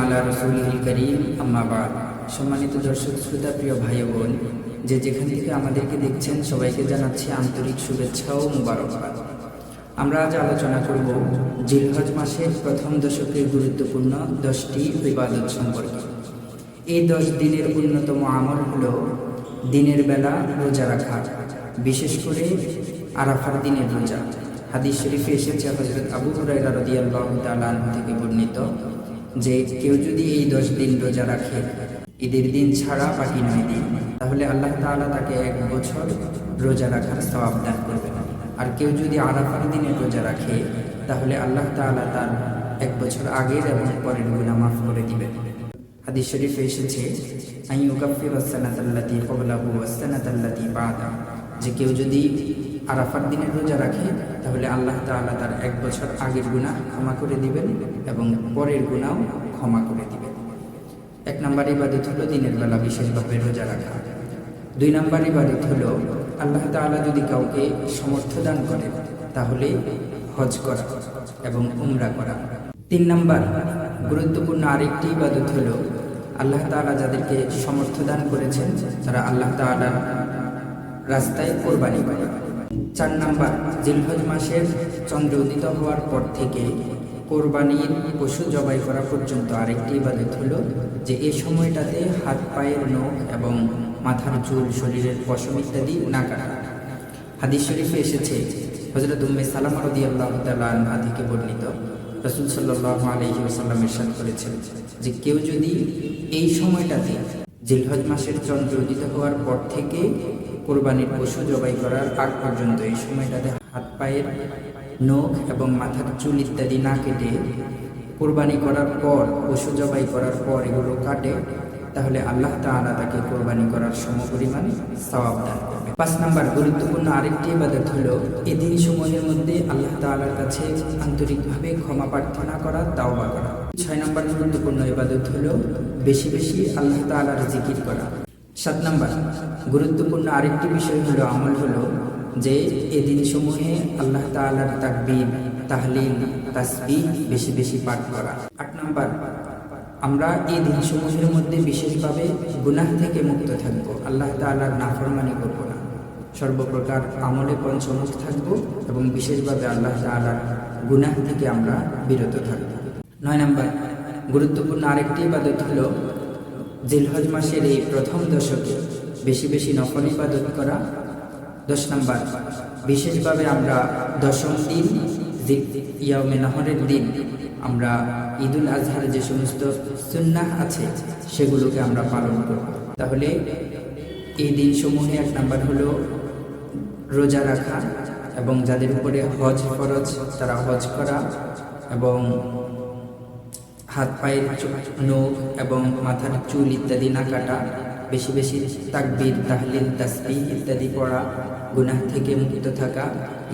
আলা সম্মানিত দর্শক, শ্রোতা, প্রিয় ভাই বোন, যে যেখান থেকে আমাদেরকে দেখছেন, সবাইকে জানাচ্ছি আন্তরিক শুভেচ্ছা ও মুবারকবাদ। আমরা আজ আলোচনা করব জিলহজ মাসের প্রথম দশকের গুরুত্বপূর্ণ দশটি ইবাদত সম্পর্কে। এই দশ দিনের অন্যতম আমল হল দিনের বেলা রোজা রাখা, বিশেষ করে আরাফার দিনের রোজা। হাদিস শরীফে এসেছে হজরত আবু হুরাইরা থেকে বর্ণিত যে কেউ যদি এই দশ দিন রোজা রাখে, ঈদের দিন ছাড়া বাকি নয় দিন, তাহলে আল্লাহ তাআলা তাকে এক বছর রোজা রাখার সওয়াব দান করবেন। আর কেউ যদি আরাফার দিনে রোজা রাখে, তাহলে আল্লাহ তাআলা তার এক বছর আগের এবং পরের গুনাহ মাফ করে দিবেন। হাদিস শরীফে এসেছে আই ইউকাফির সানাতাল্লাতি কবলাহু ওয়াসানাতাল্লাতি বাদা যে কেউ যদি আরাফার দিনের রোজা রাখে, তাহলে আল্লাহ তাআলা তার এক বছর আগের গুনাহ ক্ষমা করে দিবেন এবং পরের গুনাহও ক্ষমা করে দিবেন। এক নম্বর ইবাদত হলো দিনের বেলা বিশেষভাবে রোজা রাখা। দুই নম্বর ইবাদত হলো আল্লাহ তাআলা যদি কাউকে সমর্থ দান করেন, তাহলে হজ করা এবং উমরা করা। তিন নম্বর গুরুত্বপূর্ণ আরেকটি ইবাদত হলো আল্লাহ তাআলা যাদেরকে সমর্থ দান করেছেন, তারা আল্লাহ তাআলার রাস্তায় কোরবানি করে। চার নাম্বার জিলহজ মাসের চন্দ্র উদিত হওয়ার পর থেকে কোরবানির পশু জবাই করা পর্যন্ত আরেকটি ইবাদত হলো যে এই সময়টাতে হাত পায়ের নখ এবং মাথার চুল, শরীরের পশম ইত্যাদি না কাটা। হাদিস শরীফে এসেছে হজরত উম্মে সালামা তাআলা আনহা থেকে বর্ণিত, রাসূল সাল্লাল্লাহু আলাইহি ওয়াসাল্লাম ইরশাদ করেছেন যে কেউ যদি এই সময়টাতে জিলহজ মাসের চন্দ্র উদিত হওয়ার পর থেকে কোরবানির পশু জবাই করার আগ পর্যন্ত এই সময় তাদের হাত পায়ের নখ এবং মাথার চুল ইত্যাদি না কেটে কোরবানি করার পর, পশু জবাই করার পর এগুলো কাটে। তাহলে আল্লাহ তাআলা তাকে কোরবানি করার সমপরিমাণ সওয়াব দান করবে। পাঁচ নাম্বার গুরুত্বপূর্ণ আরেকটি ইবাদত হলো এই দিন সময়ের মধ্যে আল্লাহ তাআলার কাছে আন্তরিকভাবে ক্ষমা প্রার্থনা করা, তাওবা করা। ছয় নম্বর গুরুত্বপূর্ণ ইবাদত হলো, বেশি বেশি আল্লাহ তাআলার জিকির করা। সাত নম্বর গুরুত্বপূর্ণ আরেকটি বিষয় হলো, আমল হলো যে এই দিন সমূহে আল্লাহ তাআলার তাকবীর, তাহলিল, তাসবিহ বেশি বেশি পাঠ করা। আট নাম্বার আমরা এই দিন দিনসমূহের মধ্যে বিশেষভাবে গুনাহ থেকে মুক্ত থাকব। আল্লাহ তাআলার নাফরমানি করব না। সর্বপ্রকার আমলে পঞ্চমুখ থাকব এবং বিশেষভাবে আল্লাহ তাআলার গুনাহ থেকে আমরা বিরত থাকব। নয় নম্বর, গুরুত্বপূর্ণ আরেকটি ইবাদত হলো জিলহজ মাসের এই প্রথম দশকে বেশি বেশি নফল ইবাদত করা। দশ নম্বর, বিশেষভাবে আমরা দশম দিন ইয়ামে নহরের দিন আমরা ঈদুল আজহার যে সমস্ত সুন্নাহ আছে, সেগুলোকে আমরা পালন করব। তাহলে এই দিন দিনসমূহে এক নাম্বার হলো রোজা রাখা এবং যাদের উপরে হজ ফরজ, তারা হজ করা এবং হাত পায়ের নখ এবং মাথার চুল ইত্যাদি না কাটা, বেশি বেশি তাকবির, তাহলিল, তাসবিহ ইত্যাদি পড়া, গুনাহ থেকে মুক্ত থাকা,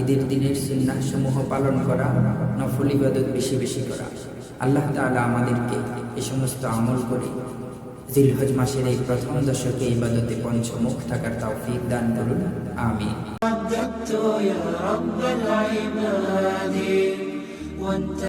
ঈদের দিনের সুন্নাহ সমূহ পালন করা, নফল ইবাদত বেশি বেশি করা। আল্লাহ তাআলা আমাদেরকে এই সমস্ত আমল করে জিলহজ মাসের এই প্রথম দশকে ইবাদতে পঞ্চমুখ থাকার তৌফিক দান করুন আমিন رددت يا رب العباد وانت